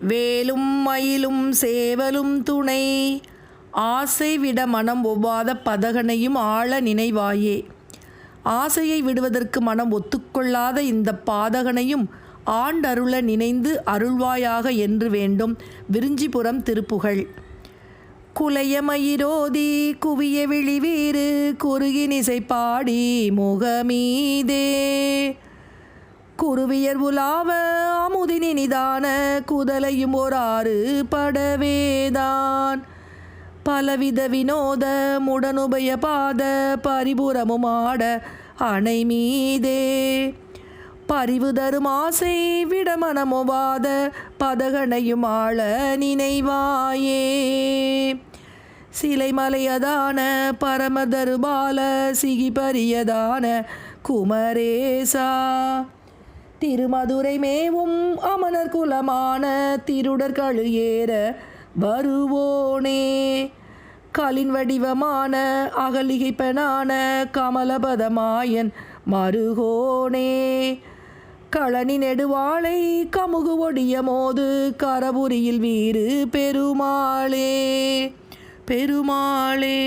வேலும் மயிலும் சேவலும் துணை. ஆசை விட மனம் ஒவ்வாத பதகனையும் ஆள நினைவாயே. ஆசையை விடுவதற்கு மனம் ஒத்துக்கொள்ளாத இந்த பாதகனையும் ஆண்டருள நினைந்து அருள்வாயாக என்று வேண்டும் விரிஞ்சிபுரம் திருப்புகழ். குலையமயிரோதி குவிய விழிவீறு குறுகினிசை பாடி முகமீதே. குருவியர் உலாவ அமுதினி நிதான குதலையும் ஓராறு படவேதான். பலவித வினோத முடனுபய பாத பரிபுறமும் ஆட அணை மீதே. பரிவு தரும் ஆசை விடமனமுவாத பதகனையும் ஆள நினைவாயே. சிலைமலையதான பரமதருபால சிகிபரியதான குமரேசா. திருமதுரை மேவும் அமனர் குலமான திருடர் கழு ஏற வருவோனே. கலின் வடிவமான அகலிகைப்பனான கமலபதமாயன் மருகோனே. களனி நெடுவாளை கமுகு ஒடிய மோது கரபுரியில் வீறு பெருமாளே பெருமாளே.